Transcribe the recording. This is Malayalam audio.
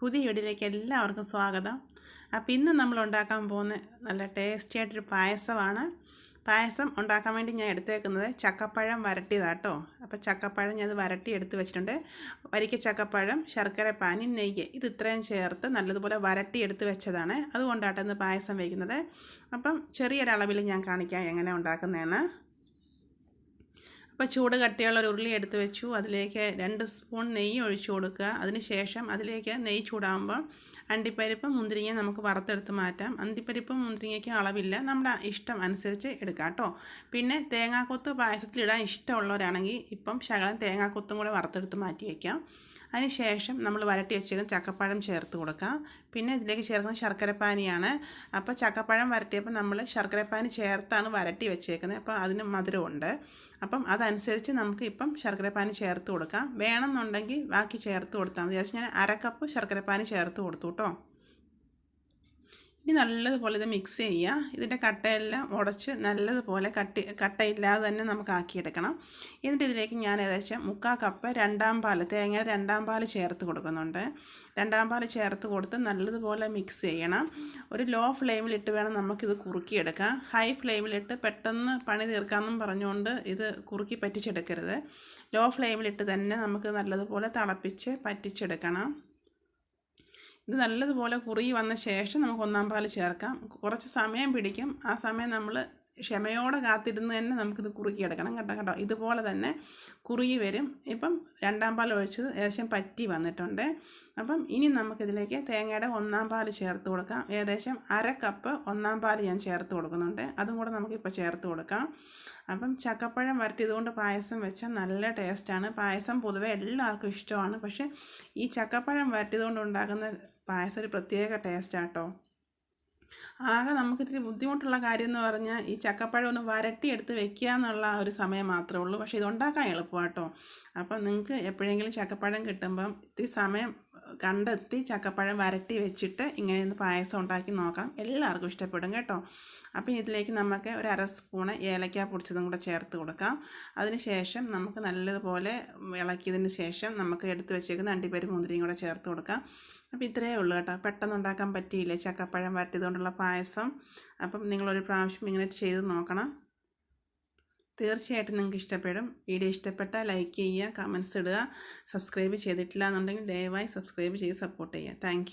പുതിയ വീടിലേക്ക് എല്ലാവർക്കും സ്വാഗതം. അപ്പോൾ ഇന്ന് നമ്മൾ ഉണ്ടാക്കാൻ പോകുന്ന നല്ല ടേസ്റ്റി ആയിട്ടൊരു പായസമാണ്. പായസം ഉണ്ടാക്കാൻ വേണ്ടി ഞാൻ എടുത്തേക്കുന്നത് ചക്കപ്പഴം വരട്ടിയതാട്ടോ. അപ്പോൾ ചക്കപ്പഴം ഞാൻ വരട്ടി എടുത്ത് വെച്ചിട്ടുണ്ട്. വരിക്ക ചക്കപ്പഴം ശർക്കര പാനി നെയ്യ് ഇത് ഇത്രയും ചേർത്ത് നല്ലതുപോലെ വരട്ടി എടുത്ത് വെച്ചതാണ്. അതുകൊണ്ടാട്ടോ ഇന്ന് പായസം വയ്ക്കുന്നത്. അപ്പം ചെറിയൊരളവിൽ ഞാൻ കാണിക്കാം എങ്ങനെ ഉണ്ടാക്കുന്നതെന്ന്. അപ്പോൾ ചൂട് കട്ടിയുള്ള ഒരു ഉരുളി എടുത്ത് വെച്ചു. അതിലേക്ക് രണ്ട് സ്പൂൺ നെയ്യ് ഒഴിച്ചു കൊടുക്കുക. അതിന് ശേഷം അതിലേക്ക് നെയ്യ് ചൂടാകുമ്പോൾ അണ്ടിപ്പരിപ്പും മുന്തിരിങ്ങ നമുക്ക് വറുത്തെടുത്ത് മാറ്റാം. അണ്ടിപ്പരിപ്പും മുന്തിരിങ്ങയ്ക്ക് അളവില്ല. നമ്മുടെ ഇഷ്ടം അനുസരിച്ച് എടുക്കാം കേട്ടോ. പിന്നെ തേങ്ങാക്കൊത്ത് പായസത്തിലിടാൻ ഇഷ്ടമുള്ളവരാണെങ്കിൽ ഇപ്പം ശകലം തേങ്ങാക്കൊത്തും കൂടെ വറുത്തെടുത്ത് മാറ്റി വയ്ക്കാം അതിന് ശേഷം നമ്മൾ വരട്ടി വെച്ചിരുന്ന ചക്കപ്പഴം ചേർത്ത് കൊടുക്കാം. പിന്നെ ഇതിലേക്ക് ചേർക്കുന്ന ശർക്കരപ്പാനിയാണ്. അപ്പോൾ ചക്കപ്പഴം വരട്ടിയപ്പോൾ നമ്മൾ ശർക്കരപ്പാനി ചേർത്താണ് വരട്ടി വെച്ചേക്കുന്നത്. അപ്പോൾ അതിന് മധുരമുണ്ട്. അപ്പം അതനുസരിച്ച് നമുക്ക് ഇപ്പം ശർക്കരപ്പാനി ചേർത്ത് കൊടുക്കാം. വേണമെന്നുണ്ടെങ്കിൽ ബാക്കി ചേർത്ത് കൊടുത്താൽ മതി. ഞാൻ അരക്കപ്പ് ശർക്കരപ്പാനി ചേർത്ത് കൊടുത്തു കേട്ടോ. ഇനി നല്ലതുപോലെ ഇത് മിക്സ് ചെയ്യുക. ഇതിന്റെ കട്ടയെല്ലാം ഉടച്ച് നല്ലതുപോലെ കട്ടി കട്ടയില്ലാതെ തന്നെ നമുക്ക് ആക്കിയെടുക്കണം. എന്നിട്ട് ഇതിലേക്ക് ഞാൻ ഏകദേശം മുക്കാൽ കപ്പ് രണ്ടാം പാൽ തേങ്ങ രണ്ടാം പാൽ ചേർത്ത് കൊടുക്കുന്നുണ്ട്. രണ്ടാം പാൽ ചേർത്ത് കൊടുത്ത് നല്ലതുപോലെ മിക്സ് ചെയ്യണം. ഒരു ലോ ഫ്ലെയിമിലിട്ട് വേണം നമുക്കിത് കുറുക്കിയെടുക്കാം ഹൈ ഫ്ലെയിമിലിട്ട് പെട്ടെന്ന് പണി തീർക്കാമെന്നും പറഞ്ഞുകൊണ്ട് ഇത് കുറുക്കി പറ്റിച്ചെടുക്കരുത്. ലോ ഫ്ലെയിമിലിട്ട് തന്നെ നമുക്ക് നല്ലതുപോലെ തിളപ്പിച്ച് പറ്റിച്ചെടുക്കണം. ഇത് നല്ലതുപോലെ കുറുകി വന്ന ശേഷം നമുക്ക് ഒന്നാം പാൽ ചേർക്കാം. കുറച്ച് സമയം പിടിക്കും. ആ സമയം നമ്മൾ ക്ഷമയോടെ കാത്തിരുന്ന് തന്നെ നമുക്കിത് കുറുക്കിയെടുക്കണം കേട്ടോ കേട്ടോ. ഇതുപോലെ തന്നെ കുറുകി വരും. ഇപ്പം രണ്ടാം പാൽ ഒഴിച്ചത് ഏകദേശം പറ്റി വന്നിട്ടുണ്ട്. അപ്പം ഇനി നമുക്കിതിലേക്ക് തേങ്ങയുടെ ഒന്നാം പാൽ ചേർത്ത് കൊടുക്കാം. ഏകദേശം അര കപ്പ് ഒന്നാം പാൽ ഞാൻ ചേർത്ത് കൊടുക്കുന്നുണ്ട്. അതും കൂടെ നമുക്കിപ്പോൾ ചേർത്ത് കൊടുക്കാം. അപ്പം ചക്കപ്പഴം വരട്ടിയതുകൊണ്ട് പായസം വെച്ചാൽ നല്ല ടേസ്റ്റാണ്. പായസം പൊതുവെ എല്ലാവർക്കും ഇഷ്ടമാണ്. പക്ഷേ ഈ ചക്കപ്പഴം വരട്ടിയതുകൊണ്ട് ഉണ്ടാക്കുന്ന പായസം ഒരു പ്രത്യേക ടേസ്റ്റാണ് കേട്ടോ ആകെ നമുക്കിത്തിരി ബുദ്ധിമുട്ടുള്ള കാര്യം എന്ന് പറഞ്ഞാൽ ഈ ചക്കപ്പഴം ഒന്ന് വരട്ടി എടുത്ത് വെക്കുക എന്നുള്ള ഒരു സമയം മാത്രമേ ഉള്ളൂ. പക്ഷേ ഇതുണ്ടാക്കാൻ എളുപ്പമാട്ടോ അപ്പം നിങ്ങൾക്ക് എപ്പോഴെങ്കിലും ചക്കപ്പഴം കിട്ടുമ്പം ഇത്തിരി സമയം കണ്ടെത്തി ചക്കപ്പഴം വരട്ടി വെച്ചിട്ട് ഇങ്ങനെ ഒന്ന് പായസം ഉണ്ടാക്കി നോക്കണം. എല്ലാവർക്കും ഇഷ്ടപ്പെടും കേട്ടോ. അപ്പോൾ ഇതിലേക്ക് നമുക്ക് ഒരു അര സ്പൂണ് ഏലക്ക പൊടിച്ചതും കൂടെ ചേർത്ത് കൊടുക്കാം. അതിന് ശേഷം നമുക്ക് നല്ലതുപോലെ ഇളക്കിയതിന് ശേഷം നമുക്ക് എടുത്ത് വെച്ചേക്കുന്ന അണ്ടിപ്പരി മുന്തിരിയും കൂടെ ചേർത്ത് കൊടുക്കാം. അപ്പോൾ ഇത്രയേ ഉള്ളൂ കേട്ടോ. പെട്ടെന്ന് ഉണ്ടാക്കാൻ പറ്റിയില്ലേ ചക്കപ്പഴം വരട്ടിയതുകൊണ്ടുള്ള പായസം? അപ്പം നിങ്ങളൊരു പ്രാവശ്യം ഇങ്ങനെ ചെയ്ത് നോക്കണം. തീർച്ചയായിട്ടും നിങ്ങൾക്ക് ഇഷ്ടപ്പെടും. വീഡിയോ ഇഷ്ടപ്പെട്ടാൽ ലൈക്ക് ചെയ്യുക കമൻസ് ഇടുക സബ്സ്ക്രൈബ് ചെയ്തിട്ടില്ല എന്നുണ്ടെങ്കിൽ ദയവായി സബ്സ്ക്രൈബ് ചെയ്ത് സപ്പോർട്ട് ചെയ്യുക. താങ്ക്